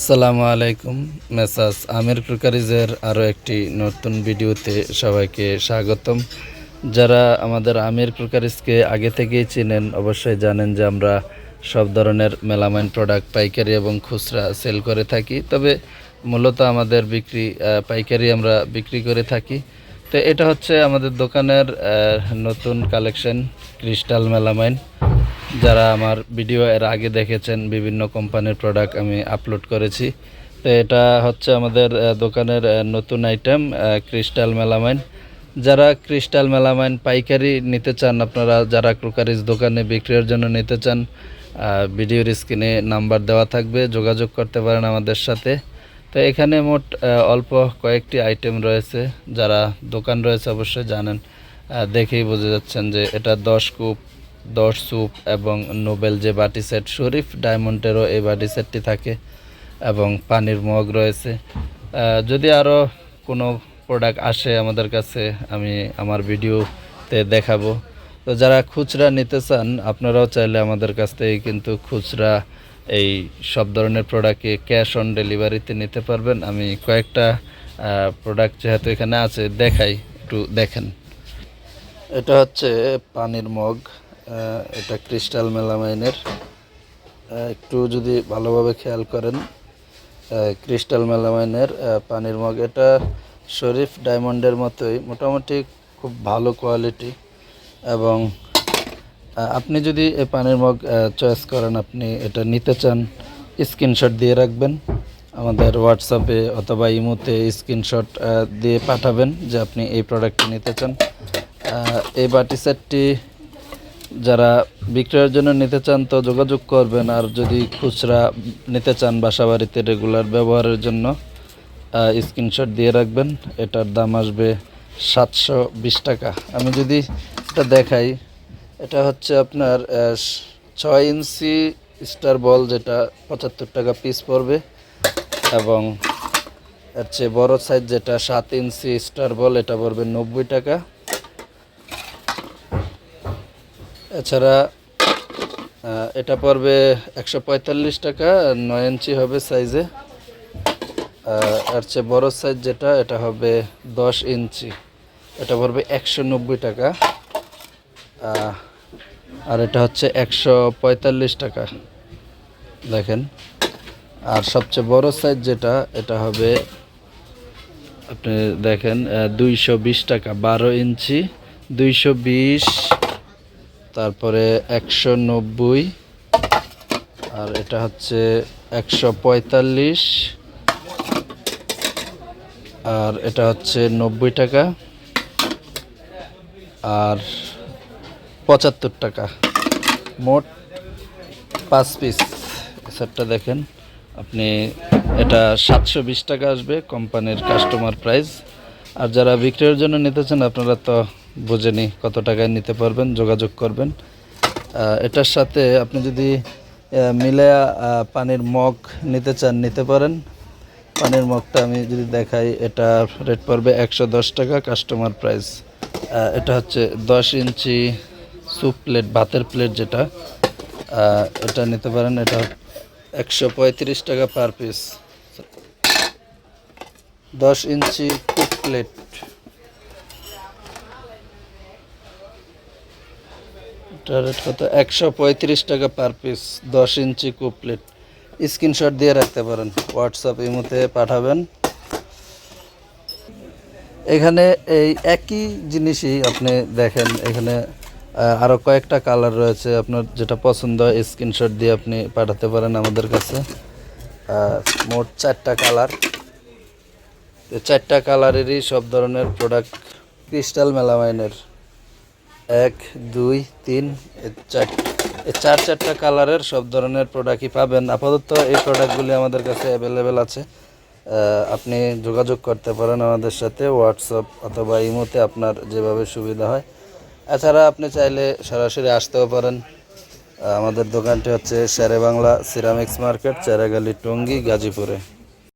আসসালামু আলাইকুম মেসাস আমির ক্রুকারিজের আরও একটি নতুন ভিডিওতে সবাইকে স্বাগতম। যারা আমাদের আমির ক্রুকারিজকে আগে থেকেই চিনেন, অবশ্যই জানেন যে আমরা সব ধরনের মেলামাইন প্রোডাক্ট, পাইকারি এবং খুচরা সেল করে থাকি। তবে মূলত আমাদের বিক্রি পাইকারি আমরা বিক্রি করে থাকি। তো এটা হচ্ছে আমাদের দোকানের নতুন কালেকশন, ক্রিস্টাল মেলামাইন। যারা আমার ভিডিও এর আগে দেখেছেন, বিভিন্ন কোম্পানির প্রোডাক্ট আমি আপলোড করেছি। তো এটা হচ্ছে আমাদের দোকানের নতুন আইটেম ক্রিস্টাল মেলামাইন যারা ক্রিস্টাল মেলামাইন পাইকারি নিতে চান, আপনারা যারা ক্রোকারিজ দোকানে বিক্রির জন্য নিতে চান ভিডিওর স্ক্রিনে নাম্বার দেওয়া থাকবে, যোগাযোগ করতে পারেন আমাদের সাথে। তো এখানে মোট অল্প কয়েকটি আইটেম রয়েছে, যারা দোকান রয়েছে অবশ্যই জানেন। দেখেই বুঝে যাচ্ছেন যে এটা দশ কূপ দশ স্যুপ এবং নোবেল যে বাটি সেট, শরীফ ডায়মন্ডেরও এই বাটি সেটটি থাকে এবং পানির মগ রয়েছে। যদি আরও কোনো প্রোডাক্ট আসে আমাদের কাছে, আমি আমার ভিডিওতে দেখাবো। তো যারা খুচরা নিতে চান, আপনারাও চাইলে আমাদের কাছ থেকে কিন্তু খুচরা এই সব ধরনের প্রোডাক্টে ক্যাশ অন ডেলিভারিতে নিতে পারবেন। আমি কয়েকটা প্রোডাক্ট যেহেতু এখানে আছে, দেখাই, একটু দেখেন। এটা হচ্ছে পানির মগ। এটা ক্রিস্টাল মেলামাইনের। একটু যদি ভালোভাবে খেয়াল করেন ক্রিস্টাল মেলামাইনের পানির মগ। এটা শরীফ ডায়মন্ডের মতোই, মোটামুটি খুব ভালো কোয়ালিটি। এবং আপনি যদি এই পানির মগ চয়েস করেন, আপনি এটা নিতে চান, স্ক্রিনশট দিয়ে রাখবেন। আমাদের হোয়াটসঅ্যাপে অথবা ইমোতে স্ক্রিনশট দিয়ে পাঠাবেন যে আপনি এই প্রোডাক্টটি নিতে চান। এই বাটি সেটটি যারা বিক্রয়ের জন্য নিতে চান তো যোগাযোগ করবেন, আর যদি খুচরা নিতে চান বাসা বাড়িতে রেগুলার ব্যবহারের জন্য স্ক্রিনশট দিয়ে রাখবেন। এটার দাম আসবে সাতশো বিশ টাকা। আমি যদি এটা দেখাই, এটা হচ্ছে আপনার ছয় ইঞ্চি স্টার বল, যেটা পঁচাত্তর টাকা পিস পড়বে, এবং এর চেয়ে বড় সাইজ যেটা সাত ইঞ্চি স্টার বল, এটা পড়বে নব্বই টাকা। এছাড়া এটা পড়বে একশো পঁয়তাল্লিশ টাকা নয় ইঞ্চি হবে সাইজে। আহ, এর চেয়ে বড় সাইজ যেটা এটা হবে দশ ইঞ্চি। এটা পড়বে একশো নব্বই টাকা। আর এটা হচ্ছে একশো পঁয়তাল্লিশ টাকা। দেখেন আর সবচেয়ে বড় সাইজ যেটা এটা হবে আপনি দেখেন দুইশো বিশ টাকা বারো ইঞ্চি দুইশো বিশ তারপরে একশো নব্বই, আর এটা হচ্ছে একশো পঁয়তাল্লিশ, আর এটা হচ্ছে নব্বই টাকা, আর পঁচাত্তর টাকা। মোট পাঁচ পিস সেটটা দেখেন। আপনি এটা সাতশো বিশ টাকা আসবে কোম্পানির কাস্টমার প্রাইস। আর যারা বিক্রয়ের জন্য নিতে চান আপনারা তো বুঝেনি কত টাকায় নিতে পারবেন যোগাযোগ করবেন। এটার সাথে আপনি যদি আহ, মিলে পানির মগ নিতে চান নিতে পারেন। পানির মগটা আমি যদি দেখাই এটা রেট পড়বে একশো দশ টাকা কাস্টমার প্রাইস। এটা হচ্ছে দশ ইঞ্চি স্যুপ প্লেট ভাতের প্লেট যেটা। এটা নিতে পারেন এটা একশো পঁয়ত্রিশ টাকা পার পিস। দশ ইঞ্চি কুক প্লেট। রেট কত? একশো পঁয়ত্রিশ টাকা পার পিস দশ ইঞ্চি কুক প্লেট স্ক্রিনশট দিয়ে রাখতে পারেন হোয়াটসঅ্যাপ ইমোতে পাঠাবেন। এখানে এই একই জিনিসই আপনি দেখেন এখানে আহ, আরও কয়েকটা কালার রয়েছে। আপনার যেটা পছন্দ হয় স্ক্রিনশট দিয়ে আপনি পাঠাতে পারেন আমাদের কাছে। মোট চারটা কালার চারটা কালারেরই সব ধরনের প্রোডাক্ট ক্রিস্টাল মেলামাইনের এক, দুই, তিন চার চার চারটা কালারের সব ধরনের প্রোডাক্টই পাবেন। আপাতত এই প্রোডাক্টগুলি আমাদের কাছে অ্যাভেলেবেল আছে। আপনি যোগাযোগ করতে পারেন আমাদের সাথে হোয়াটসঅ্যাপ অথবা ইমোতে আপনার যেভাবে সুবিধা হয়। এছাড়া আপনি চাইলে সরাসরি আসতেও পারেন। আমাদের দোকানটি হচ্ছে শেরে বাংলা সিরামিক্স মার্কেট চেরাগালি টঙ্গী, গাজীপুরে।